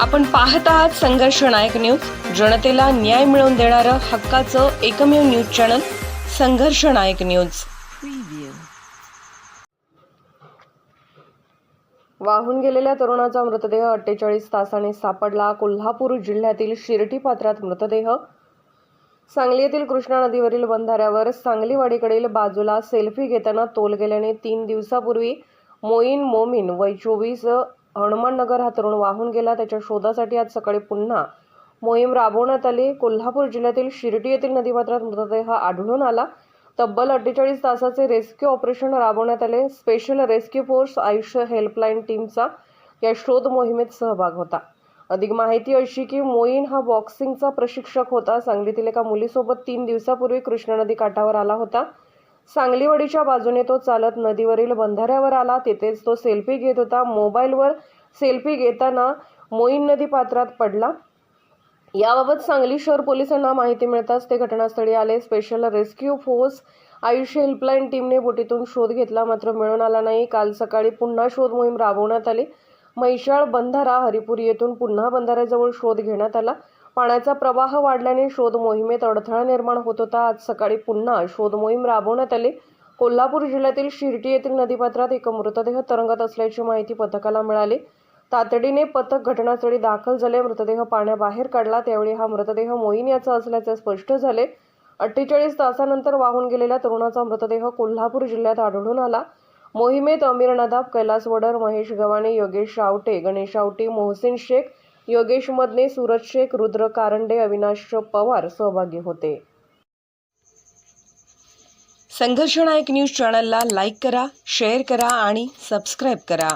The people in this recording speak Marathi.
आपण पाहत आहात संघर्ष नायक न्यूज. जनतेला न्याय मिळवून देणारं हक्काचं एकमेव न्यूज चॅनल संघर्ष नायक न्यूज. वाहून गेलेल्या तरुणाचा मृतदेह अठ्ठेचाळीस तासाने सापडला. कोल्हापूर जिल्ह्यातील शिर्टी पात्रात मृतदेह. सांगली येथील कृष्णा नदीवरील बंधाऱ्यावर सांगलीवाडीकडील बाजूला सेल्फी घेताना तोल गेल्याने तीन दिवसापूर्वी मोईन मोमीन वय चोवीस हनुमाननगर हा तरुण वाहून गेला. त्याच्या शोधासाठी आज सकाळी पुन्हा मोहीम राबवण्यात आली. कोल्हापूर जिल्ह्यातील शिर्डी येथील नदीपात्रात मृतदेह आढळून आला. तब्बल अठ्ठेचाळीस तासाचे रेस्क्यू ऑपरेशन राबवण्यात आले. Special rescue force Aayushya helpline टीमचा या शोध मोहिमेत सहभाग होता. अधिक माहिती अशी की मोईन हा बॉक्सिंगचा प्रशिक्षक होता. सांगलीतील एका मुलीसोबत तीन दिवसापूर्वी कृष्णा नदी काठावर आला होता. सांगलीवाडीच्या बाजूने तो चालत नदीवरील बंधाऱ्यावर आला. तिथेच तो सेल्फी घेत होता. मोबाईलवर सेल्फी घेताना मोईन नदी पात्रात पडला. याबाबत सांगली शहर पोलिसांना माहिती मिळताच ते घटनास्थळी आले. Special rescue force Aayushya helpline टीमने बोटीतून शोध घेतला. मात्र मिळून आला नाही. काल सकाळी पुन्हा शोध मोहीम राबवण्यात आली. म्हैशाळ बंधारा हरिपुरी येथून पुन्हा बंधाऱ्याजवळ शोध घेण्यात आला. पाण्याचा प्रवाह वाढल्याने शोध मोहिमेत अडथळा निर्माण होत होता. आज सकाळी पुन्हा शोध मोहीम राबवण्यात आली. कोल्हापूर जिल्ह्यातील शिर्टी येथील नदीपात्रात एक मृतदेह तरंगत असल्याची माहिती पथकाला मिळाली. तातडीने पथक घटनास्थळी दाखल झाले. मृतदेह पाण्याबाहेर काढला. त्यावेळी हा मृतदेह मोईन याचा असल्याचे स्पष्ट झाले. अठ्ठेचाळीस तासानंतर वाहून गेलेल्या तरुणाचा मृतदेह कोल्हापूर जिल्ह्यात आढळून आला. मोहिमेत अमीर नदाब कैलास वडर महेश गव्हाणे योगेश आवटे गणेश आवटे मोहसिन शेख योगेश मदने सूरज शेख रुद्र कारंडे अविनाश पवार सहभागी होते. संघर्ष नायक न्यूज चॅनलला लाईक करा शेअर करा आणि सबस्क्राईब करा.